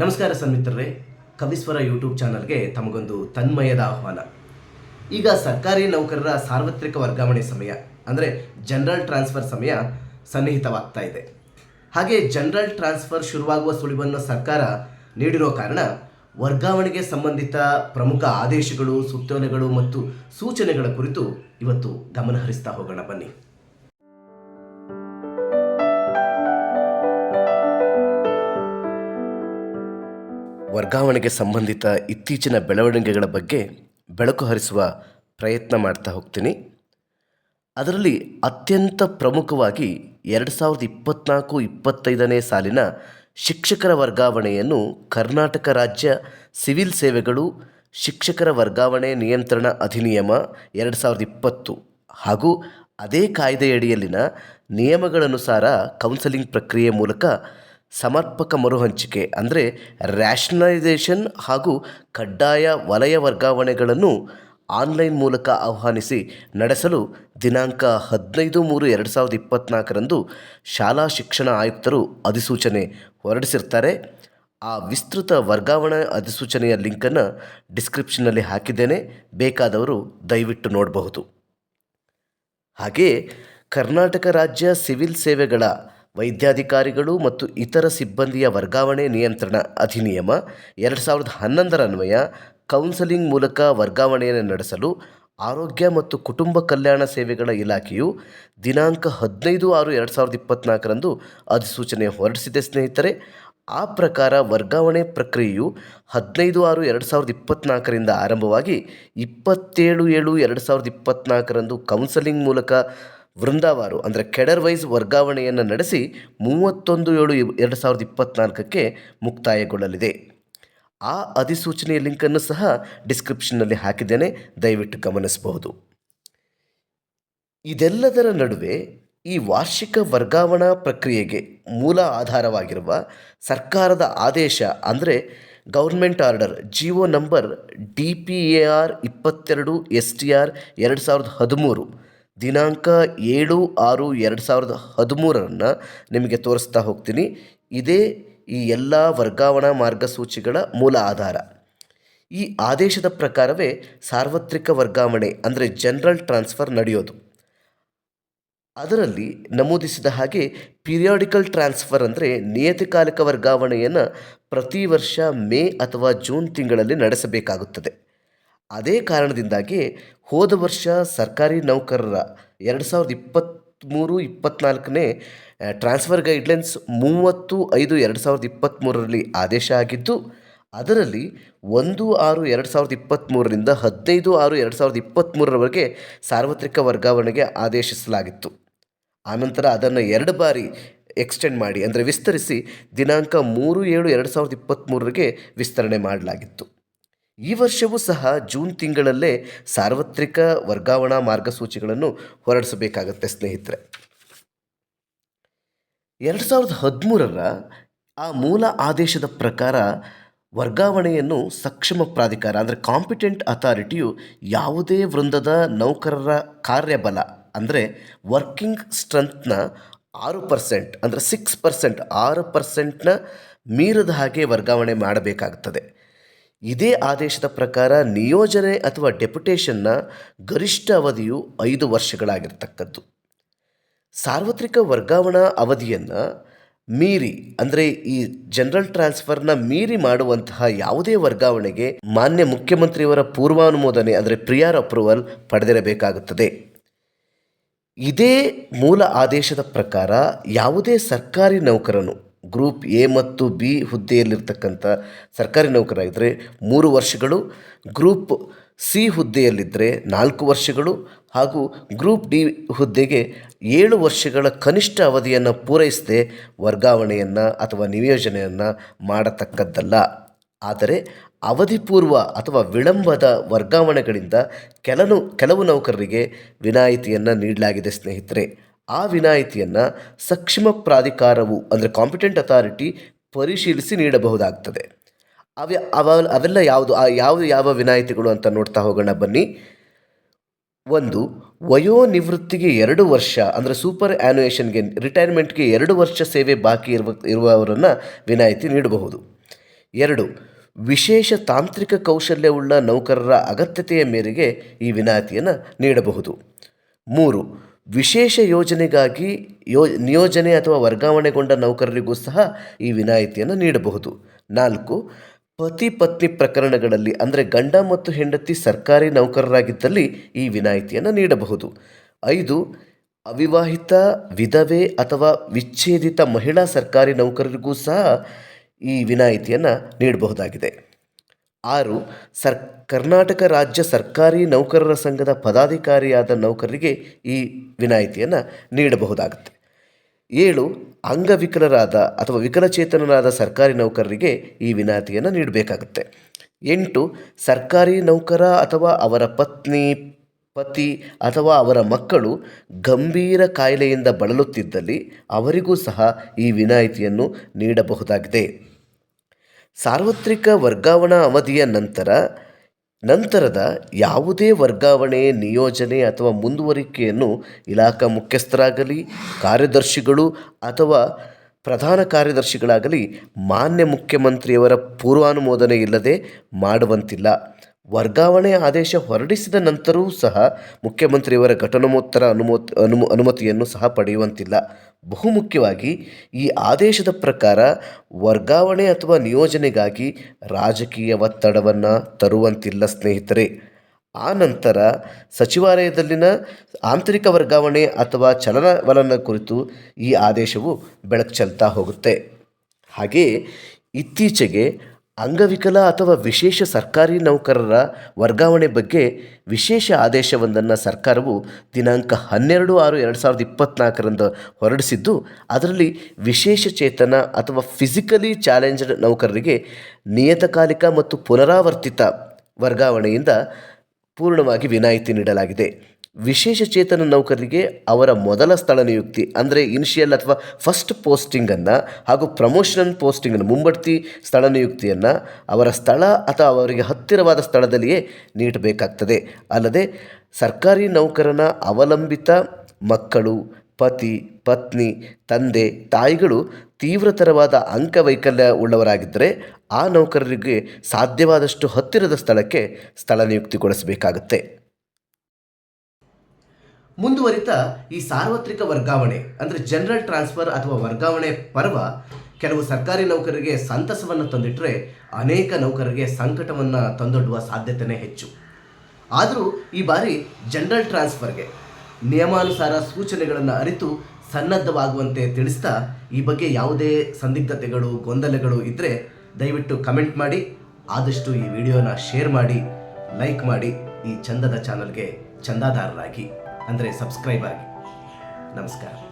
ನಮಸ್ಕಾರ ಸನ್ಮಿತ್ರರೇ, ಕವಿಸ್ವರ ಯೂಟ್ಯೂಬ್ ಚಾನಲ್ಗೆ ತಮಗೊಂದು ತನ್ಮಯದ ಆಹ್ವಾನ. ಈಗ ಸರ್ಕಾರಿ ನೌಕರರ ಸಾರ್ವತ್ರಿಕ ವರ್ಗಾವಣೆ ಸಮಯ, ಅಂದರೆ ಜನರಲ್ ಟ್ರಾನ್ಸ್ಫರ್ ಸಮಯ ಸನ್ನಿಹಿತವಾಗ್ತಾ ಇದೆ. ಹಾಗೆ ಜನರಲ್ ಟ್ರಾನ್ಸ್ಫರ್ ಶುರುವಾಗುವ ಸುಳಿವನ್ನು ಸರ್ಕಾರ ನೀಡಿರೋ ಕಾರಣ ವರ್ಗಾವಣೆಗೆ ಸಂಬಂಧಿತ ಪ್ರಮುಖ ಆದೇಶಗಳು ಸುತ್ತೋಲೆಗಳು ಮತ್ತು ಸೂಚನೆಗಳ ಕುರಿತು ಇವತ್ತು ಗಮನ ಹರಿಸ್ತಾ ಹೋಗೋಣ ಬನ್ನಿ. ವರ್ಗಾವಣೆಗೆ ಸಂಬಂಧಿತ ಇತ್ತೀಚಿನ ಬೆಳವಣಿಗೆಗಳ ಬಗ್ಗೆ ಬೆಳಕು ಹರಿಸುವ ಪ್ರಯತ್ನ ಮಾಡ್ತಾ ಹೋಗ್ತೀನಿ. ಅದರಲ್ಲಿ ಅತ್ಯಂತ ಪ್ರಮುಖವಾಗಿ ಎರಡು ಸಾವಿರದ ಇಪ್ಪತ್ತ್ನಾಲ್ಕು ಇಪ್ಪತ್ತೈದನೇ ಸಾಲಿನ ಶಿಕ್ಷಕರ ವರ್ಗಾವಣೆಯನ್ನು ಕರ್ನಾಟಕ ರಾಜ್ಯ ಸಿವಿಲ್ ಸೇವೆಗಳು, ಶಿಕ್ಷಕರ ವರ್ಗಾವಣೆ ನಿಯಂತ್ರಣ ಅಧಿನಿಯಮ ಎರಡು ಸಾವಿರದ ಇಪ್ಪತ್ತು ಹಾಗೂ ಅದೇ ಕಾಯ್ದೆಯಡಿಯಲ್ಲಿನ ನಿಯಮಗಳನುಸಾರ ಕೌನ್ಸಲಿಂಗ್ ಪ್ರಕ್ರಿಯೆ ಮೂಲಕ ಸಮರ್ಪಕ ಮರುಹಂಚಿಕೆ ಅಂದರೆ ರ್ಯಾಷನಲೈಸೇಷನ್ ಹಾಗೂ ಕಡ್ಡಾಯ ವಲಯ ವರ್ಗಾವಣೆಗಳನ್ನು ಆನ್ಲೈನ್ ಮೂಲಕ ಆಹ್ವಾನಿಸಿ ನಡೆಸಲು ದಿನಾಂಕ ಹದಿನೈದು ಮೂರು ಎರಡು ಸಾವಿರದ ಇಪ್ಪತ್ತ್ನಾಲ್ಕರಂದು ಶಾಲಾ ಶಿಕ್ಷಣ ಆಯುಕ್ತರು ಅಧಿಸೂಚನೆ ಹೊರಡಿಸಿರ್ತಾರೆ. ಆ ವಿಸ್ತೃತ ವರ್ಗಾವಣೆ ಅಧಿಸೂಚನೆಯ ಲಿಂಕನ್ನು ಡಿಸ್ಕ್ರಿಪ್ಷನ್ನಲ್ಲಿ ಹಾಕಿದ್ದೇನೆ. ಬೇಕಾದವರು ದಯವಿಟ್ಟು ನೋಡಬಹುದು. ಹಾಗೆಯೇ ಕರ್ನಾಟಕ ರಾಜ್ಯ ಸಿವಿಲ್ ಸೇವೆಗಳ ವೈದ್ಯಾಧಿಕಾರಿಗಳು ಮತ್ತು ಇತರ ಸಿಬ್ಬಂದಿಯ ವರ್ಗಾವಣೆ ನಿಯಂತ್ರಣ ಅಧಿನಿಯಮ ಎರಡು ಸಾವಿರದ ಹನ್ನೊಂದರ ಅನ್ವಯ ಕೌನ್ಸೆಲಿಂಗ್ ಮೂಲಕ ವರ್ಗಾವಣೆಯನ್ನು ನಡೆಸಲು ಆರೋಗ್ಯ ಮತ್ತು ಕುಟುಂಬ ಕಲ್ಯಾಣ ಸೇವೆಗಳ ಇಲಾಖೆಯು ದಿನಾಂಕ ಹದಿನೈದು ಆರು ಎರಡು ಸಾವಿರದ ಇಪ್ಪತ್ತ್ನಾಲ್ಕರಂದು ಅಧಿಸೂಚನೆ ಹೊರಡಿಸಿದೆ ಸ್ನೇಹಿತರೆ. ಆ ಪ್ರಕಾರ ವರ್ಗಾವಣೆ ಪ್ರಕ್ರಿಯೆಯು ಹದಿನೈದು ಆರು ಎರಡು ಸಾವಿರದ ಇಪ್ಪತ್ತ್ನಾಲ್ಕರಿಂದ ಆರಂಭವಾಗಿ ಇಪ್ಪತ್ತೇಳು ಏಳು ಎರಡು ಸಾವಿರದ ಇಪ್ಪತ್ತ್ನಾಲ್ಕರಂದು ಕೌನ್ಸೆಲಿಂಗ್ ಮೂಲಕ ವೃಂದಾವಾರು ಅಂದರೆ ಕೆಡರ್ ವೈಸ್ ವರ್ಗಾವಣೆಯನ್ನು ನಡೆಸಿ ಮೂವತ್ತೊಂದು ಏಳು ಎರಡು ಸಾವಿರದ ಇಪ್ಪತ್ತ್ನಾಲ್ಕಕ್ಕೆ ಮುಕ್ತಾಯಗೊಳ್ಳಲಿದೆ. ಆ ಅಧಿಸೂಚನೆಯ ಲಿಂಕನ್ನು ಸಹ ಡಿಸ್ಕ್ರಿಪ್ಷನ್ನಲ್ಲಿ ಹಾಕಿದ್ದೇನೆ, ದಯವಿಟ್ಟು ಗಮನಿಸಬಹುದು. ಇದೆಲ್ಲದರ ನಡುವೆ ಈ ವಾರ್ಷಿಕ ವರ್ಗಾವಣಾ ಪ್ರಕ್ರಿಯೆಗೆ ಮೂಲ ಆಧಾರವಾಗಿರುವ ಸರ್ಕಾರದ ಆದೇಶ ಅಂದರೆ government order GO number D P A R ಇಪ್ಪತ್ತೆರಡು ಎಸ್ ಟಿ ಆರ್ ಎರಡು ಸಾವಿರದ ಹದಿಮೂರು ದಿನಾಂಕ ಏಳು ಆರು ಎರಡು ಸಾವಿರದ ಹದಿಮೂರನ್ನು ನಿಮಗೆ ತೋರಿಸ್ತಾ ಹೋಗ್ತೀನಿ. ಇದೇ ಈ ಎಲ್ಲ ವರ್ಗಾವಣಾ ಮಾರ್ಗಸೂಚಿಗಳ ಮೂಲ ಆಧಾರ. ಈ ಆದೇಶದ ಪ್ರಕಾರವೇ ಸಾರ್ವತ್ರಿಕ ವರ್ಗಾವಣೆ ಅಂದರೆ ಜನರಲ್ ಟ್ರಾನ್ಸ್ಫರ್ ನಡೆಯೋದು. ಅದರಲ್ಲಿ ನಮೂದಿಸಿದ ಹಾಗೆ ಪೀರಿಯಾಡಿಕಲ್ ಟ್ರಾನ್ಸ್ಫರ್ ಅಂದರೆ ನಿಯತಕಾಲಿಕ ವರ್ಗಾವಣೆಯನ್ನು ಪ್ರತಿ ವರ್ಷ ಮೇ ಅಥವಾ ಜೂನ್ ತಿಂಗಳಲ್ಲಿ ನಡೆಸಬೇಕಾಗುತ್ತದೆ. ಅದೇ ಕಾರಣದಿಂದಾಗಿ ಹೋದ ವರ್ಷ ಸರ್ಕಾರಿ ನೌಕರರ ಎರಡು ಸಾವಿರದ ಇಪ್ಪತ್ತ್ಮೂರು ಇಪ್ಪತ್ತ್ನಾಲ್ಕನೇ ಟ್ರಾನ್ಸ್ಫರ್ ಗೈಡ್ಲೈನ್ಸ್ ಮೂವತ್ತು, ಐದು, ಎರಡು ಸಾವಿರದ ಇಪ್ಪತ್ತ್ಮೂರರಲ್ಲಿ ಆದೇಶ ಆಗಿದ್ದು, ಅದರಲ್ಲಿ ಒಂದು, ಆರು, ಎರಡು ಸಾವಿರದ ಇಪ್ಪತ್ತ್ಮೂರರಿಂದ ಹದಿನೈದು, ಆರು, ಎರಡು ಸಾವಿರದ ಇಪ್ಪತ್ತ್ಮೂರರವರೆಗೆ ಸಾರ್ವತ್ರಿಕ ವರ್ಗಾವಣೆಗೆ ಆದೇಶಿಸಲಾಗಿತ್ತು. ಆನಂತರ ಅದನ್ನು ಎರಡು ಬಾರಿ ಎಕ್ಸ್ಟೆಂಡ್ ಮಾಡಿ, ಅಂದರೆ ವಿಸ್ತರಿಸಿ ದಿನಾಂಕ ಮೂರು, ಏಳು, ಎರಡು ಸಾವಿರದ ಇಪ್ಪತ್ತ್ಮೂರರಿಗೆ ವಿಸ್ತರಣೆ ಮಾಡಲಾಗಿತ್ತು. ಈ ವರ್ಷವೂ ಸಹ ಜೂನ್ ತಿಂಗಳಲ್ಲೇ ಸಾರ್ವತ್ರಿಕ ವರ್ಗಾವಣಾ ಮಾರ್ಗಸೂಚಿಗಳನ್ನು ಹೊರಡಿಸಬೇಕಾಗತ್ತೆ, ಸ್ನೇಹಿತರೆ. ಎರಡು ಸಾವಿರದ ಹದಿಮೂರರ ಆ ಮೂಲ ಆದೇಶದ ಪ್ರಕಾರ ವರ್ಗಾವಣೆಯನ್ನು ಸಕ್ಷಮ ಪ್ರಾಧಿಕಾರ, ಅಂದರೆ ಕಾಂಪಿಟೆಂಟ್ ಅಥಾರಿಟಿಯು ಯಾವುದೇ ವೃಂದದ ನೌಕರರ ಕಾರ್ಯಬಲ, ಅಂದರೆ ವರ್ಕಿಂಗ್ ಸ್ಟ್ರೆಂತ್ನ ಆರು ಪರ್ಸೆಂಟ್ ಅಂದರೆ ಸಿಕ್ಸ್ ಪರ್ಸೆಂಟ್ ಆರು ಪರ್ಸೆಂಟ್ನ ಮೀರದ ಹಾಗೆ ವರ್ಗಾವಣೆ ಮಾಡಬೇಕಾಗುತ್ತದೆ ಇದೇ ಆದೇಶದ ಪ್ರಕಾರ ನಿಯೋಜನೆ ಅಥವಾ ಡೆಪ್ಯುಟೇಷನ್ನ ಗರಿಷ್ಠ ಅವಧಿಯು ಐದು ವರ್ಷಗಳಾಗಿರ್ತಕ್ಕದ್ದು. ಸಾರ್ವತ್ರಿಕ ವರ್ಗಾವಣಾ ಅವಧಿಯನ್ನು ಮೀರಿ, ಅಂದರೆ ಈ ಜನರಲ್ ಟ್ರಾನ್ಸ್ಫರ್ನ ಮೀರಿ ಮಾಡುವಂತಹ ಯಾವುದೇ ವರ್ಗಾವಣೆಗೆ ಮಾನ್ಯ ಮುಖ್ಯಮಂತ್ರಿಯವರ ಪೂರ್ವಾನುಮೋದನೆ, ಅಂದರೆ ಪ್ರಿಯರ್ ಅಪ್ರೂವಲ್ ಪಡೆದಿರಬೇಕಾಗುತ್ತದೆ. ಇದೇ ಮೂಲ ಆದೇಶದ ಪ್ರಕಾರ ಯಾವುದೇ ಸರ್ಕಾರಿ ನೌಕರನು ಗ್ರೂಪ್ ಎ ಮತ್ತು ಬಿ ಹುದ್ದೆಯಲ್ಲಿರ್ತಕ್ಕಂಥ ಸರ್ಕಾರಿ ನೌಕರಾಗಿದ್ದರೆ ಮೂರು ವರ್ಷಗಳು, ಗ್ರೂಪ್ ಸಿ ಹುದ್ದೆಯಲ್ಲಿದ್ದರೆ ನಾಲ್ಕು ವರ್ಷಗಳು ಹಾಗೂ ಗ್ರೂಪ್ ಡಿ ಹುದ್ದೆಗೆ ಏಳು ವರ್ಷಗಳ ಕನಿಷ್ಠ ಅವಧಿಯನ್ನು ಪೂರೈಸದೆ ವರ್ಗಾವಣೆಯನ್ನು ಅಥವಾ ನಿಯೋಜನೆಯನ್ನು ಮಾಡತಕ್ಕದ್ದಲ್ಲ. ಆದರೆ ಅವಧಿಪೂರ್ವ ಅಥವಾ ವಿಳಂಬದ ವರ್ಗಾವಣೆಗಳಿಂದ ಕೆಲವು ಕೆಲವು ನೌಕರರಿಗೆ ವಿನಾಯಿತಿಯನ್ನು ನೀಡಲಾಗಿದೆ ಸ್ನೇಹಿತರೆ. ಆ ವಿನಾಯಿತಿಯನ್ನು ಸಕ್ಷಮ ಪ್ರಾಧಿಕಾರವು, ಅಂದರೆ ಕಾಂಪಿಟೆಂಟ್ ಅಥಾರಿಟಿ ಪರಿಶೀಲಿಸಿ ನೀಡಬಹುದಾಗ್ತದೆ. ಅವ ಅವ ಅವೆಲ್ಲ ಯಾವುದು, ಆ ಯಾವ ಯಾವ ವಿನಾಯಿತಿಗಳು ಅಂತ ನೋಡ್ತಾ ಹೋಗೋಣ ಬನ್ನಿ. ಒಂದು, ವಯೋನಿವೃತ್ತಿಗೆ ಎರಡು ವರ್ಷ, ಅಂದರೆ ಸೂಪರ್ ಆ್ಯನುಯೇಷನ್ಗೆ ರಿಟೈರ್ಮೆಂಟ್ಗೆ ಎರಡು ವರ್ಷ ಸೇವೆ ಬಾಕಿ ಇರುವ, ಇರುವವರನ್ನು ವಿನಾಯಿತಿ ನೀಡಬಹುದು. ಎರಡು, ವಿಶೇಷ ತಾಂತ್ರಿಕ ಕೌಶಲ್ಯವುಳ್ಳ ನೌಕರರ ಅಗತ್ಯತೆಯ ಮೇರೆಗೆ ಈ ವಿನಾಯಿತಿಯನ್ನು ನೀಡಬಹುದು. ಮೂರು ವಿಶೇಷ ಯೋಜನೆಗಾಗಿ ಯೋ, ನಿಯೋಜನೆ ಅಥವಾ ವರ್ಗಾವಣೆಗೊಂಡ ನೌಕರರಿಗೂ ಸಹ ಈ ವಿನಾಯಿತಿಯನ್ನು ನೀಡಬಹುದು. ನಾಲ್ಕು, ಪತಿ ಪತ್ನಿ ಪ್ರಕರಣಗಳಲ್ಲಿ, ಅಂದರೆ ಗಂಡ ಮತ್ತು ಹೆಂಡತಿ ಸರ್ಕಾರಿ ನೌಕರರಾಗಿದ್ದಲ್ಲಿ ಈ ವಿನಾಯಿತಿಯನ್ನು ನೀಡಬಹುದು. ಐದು, ಅವಿವಾಹಿತ, ವಿಧವೆ ಅಥವಾ ವಿಚ್ಛೇದಿತ ಮಹಿಳಾ ಸರ್ಕಾರಿ ನೌಕರರಿಗೂ ಸಹ ಈ ವಿನಾಯಿತಿಯನ್ನು ನೀಡಬಹುದಾಗಿದೆ. ಆರು, ಸರ್, ಕರ್ನಾಟಕ ರಾಜ್ಯ ಸರ್ಕಾರಿ ನೌಕರರ ಸಂಘದ ಪದಾಧಿಕಾರಿಯಾದ ನೌಕರರಿಗೆ ಈ ವಿನಾಯಿತಿಯನ್ನು ನೀಡಬಹುದಾಗುತ್ತೆ. ಏಳು, ಅಂಗವಿಕಲರಾದ ಅಥವಾ ವಿಕಲಚೇತನರಾದ ಸರ್ಕಾರಿ ನೌಕರರಿಗೆ ಈ ವಿನಾಯಿತಿಯನ್ನು ನೀಡಬೇಕಾಗುತ್ತೆ. ಎಂಟು, ಸರ್ಕಾರಿ ನೌಕರ ಅಥವಾ ಅವರ ಪತ್ನಿ, ಪತಿ ಅಥವಾ ಅವರ ಮಕ್ಕಳು ಗಂಭೀರ ಕಾಯಿಲೆಯಿಂದ ಬಳಲುತ್ತಿದ್ದಲ್ಲಿ ಅವರಿಗೂ ಸಹ ಈ ವಿನಾಯಿತಿಯನ್ನು ನೀಡಬಹುದಾಗಿದೆ. ಸಾರ್ವತ್ರಿಕ ವರ್ಗಾವಣಾ ಅವಧಿಯ ನಂತರ, ನಂತರದ ಯಾವುದೇ ವರ್ಗಾವಣೆ, ನಿಯೋಜನೆ ಅಥವಾ ಮುಂದುವರಿಕೆಯನ್ನು ಇಲಾಖಾ ಮುಖ್ಯಸ್ಥರಾಗಲಿ, ಕಾರ್ಯದರ್ಶಿಗಳು ಅಥವಾ ಪ್ರಧಾನ ಕಾರ್ಯದರ್ಶಿಗಳಾಗಲಿ ಮಾನ್ಯ ಮುಖ್ಯಮಂತ್ರಿಯವರ ಪೂರ್ವಾನುಮೋದನೆ ಇಲ್ಲದೆ ಮಾಡುವಂತಿಲ್ಲ. ವರ್ಗಾವಣೆ ಆದೇಶ ಹೊರಡಿಸಿದ ನಂತರವೂ ಸಹ ಮುಖ್ಯಮಂತ್ರಿಯವರ ಘಟನೋತ್ತರ ಅನುಮೋತ್ ಅನುಮ ಅನುಮತಿಯನ್ನು ಸಹ ಪಡೆಯುವಂತಿಲ್ಲ. ಬಹುಮುಖ್ಯವಾಗಿ ಈ ಆದೇಶದ ಪ್ರಕಾರ ವರ್ಗಾವಣೆ ಅಥವಾ ನಿಯೋಜನೆಗಾಗಿ ರಾಜಕೀಯ ಒತ್ತಡವನ್ನು ತರುವಂತಿಲ್ಲ ಸ್ನೇಹಿತರೆ. ಆ ನಂತರ ಸಚಿವಾಲಯದಲ್ಲಿನ ಆಂತರಿಕ ವರ್ಗಾವಣೆ ಅಥವಾ ಚಲನವಲನ ಕುರಿತು ಈ ಆದೇಶವು ಬೆಳಕು ಚೆಲ್ತಾ ಹೋಗುತ್ತೆ. ಹಾಗೆಯೇ ಇತ್ತೀಚೆಗೆ ಅಂಗವಿಕಲ ಅಥವಾ ವಿಶೇಷ ಸರ್ಕಾರಿ ನೌಕರರ ವರ್ಗಾವಣೆ ಬಗ್ಗೆ ವಿಶೇಷ ಆದೇಶವೊಂದನ್ನು ಸರ್ಕಾರವು ದಿನಾಂಕ ಹನ್ನೆರಡು ಆರು ಎರಡು ಸಾವಿರದ ಇಪ್ಪತ್ತ್ನಾಲ್ಕರಂದು ಹೊರಡಿಸಿದ್ದು, ಅದರಲ್ಲಿ ವಿಶೇಷ ಚೇತನ ಅಥವಾ ಫಿಸಿಕಲಿ ಚಾಲೆಂಜ್ಡ್ ನೌಕರರಿಗೆ ನಿಯತಕಾಲಿಕ ಮತ್ತು ಪುನರಾವರ್ತಿತ ವರ್ಗಾವಣೆಯಿಂದ ಪೂರ್ಣವಾಗಿ ವಿನಾಯಿತಿ ನೀಡಲಾಗಿದೆ. ವಿಶೇಷ ಚೇತನ ನೌಕರರಿಗೆ ಅವರ ಮೊದಲ ಸ್ಥಳ ನಿಯುಕ್ತಿ, ಅಂದರೆ ಇನಿಷಿಯಲ್ ಅಥವಾ ಫಸ್ಟ್ ಪೋಸ್ಟಿಂಗನ್ನು ಹಾಗೂ ಪ್ರಮೋಷನಲ್ ಪೋಸ್ಟಿಂಗನ್ನು ಮುಂಬಡ್ತಿ ಸ್ಥಳ ನಿಯುಕ್ತಿಯನ್ನು ಅವರ ಸ್ಥಳ ಅಥವಾ ಅವರಿಗೆ ಹತ್ತಿರವಾದ ಸ್ಥಳದಲ್ಲಿಯೇ ನೀಡಬೇಕಾಗ್ತದೆ. ಅಲ್ಲದೆ, ಸರ್ಕಾರಿ ನೌಕರನ ಅವಲಂಬಿತ ಮಕ್ಕಳು, ಪತಿ, ಪತ್ನಿ, ತಂದೆ, ತಾಯಿಗಳು ತೀವ್ರತರವಾದ ಅಂಗವೈಕಲ್ಯ ಉಳ್ಳವರಾಗಿದ್ದರೆ ಆ ನೌಕರರಿಗೆ ಸಾಧ್ಯವಾದಷ್ಟು ಹತ್ತಿರದ ಸ್ಥಳಕ್ಕೆ ಸ್ಥಳ ನಿಯುಕ್ತಿಗೊಳಿಸಬೇಕಾಗುತ್ತೆ ಮುಂದುವರಿತಾ ಈ ಸಾರ್ವತ್ರಿಕ ವರ್ಗಾವಣೆ, ಅಂದರೆ ಜನರಲ್ ಟ್ರಾನ್ಸ್ಫರ್ ಅಥವಾ ವರ್ಗಾವಣೆ ಪರ್ವ, ಕೆಲವು ಸರ್ಕಾರಿ ನೌಕರರಿಗೆ ಸಂತಸವನ್ನು ತಂದಿಟ್ಟರೆ ಅನೇಕ ನೌಕರರಿಗೆ ಸಂಕಟವನ್ನು ತಂದೊಡ್ಡುವ ಸಾಧ್ಯತೆಯೇ ಹೆಚ್ಚು. ಆದರೂ ಈ ಬಾರಿ ಜನರಲ್ ಟ್ರಾನ್ಸ್ಫರ್ಗೆ ನಿಯಮಾನುಸಾರ ಸೂಚನೆಗಳನ್ನು ಅರಿತು ಸನ್ನದ್ಧವಾಗುವಂತೆ ತಿಳಿಸ್ತಾ ಈ ಬಗ್ಗೆ ಯಾವುದೇ ಸಂದಿಗ್ಧತೆಗಳು, ಗೊಂದಲಗಳು ಇದ್ದರೆ ದಯವಿಟ್ಟು ಕಮೆಂಟ್ ಮಾಡಿ. ಆದಷ್ಟು ಈ ವಿಡಿಯೋನ ಶೇರ್ ಮಾಡಿ ಲೈಕ್ ಮಾಡಿ ಈ ಚಂದದ ಚಾನಲ್ಗೆ ಚಂದಾದಾರರಾಗಿ. ಅಂದರೆ ಸಬ್ಸ್ಕ್ರೈಬ್ ಆಗಿ. ನಮಸ್ಕಾರ.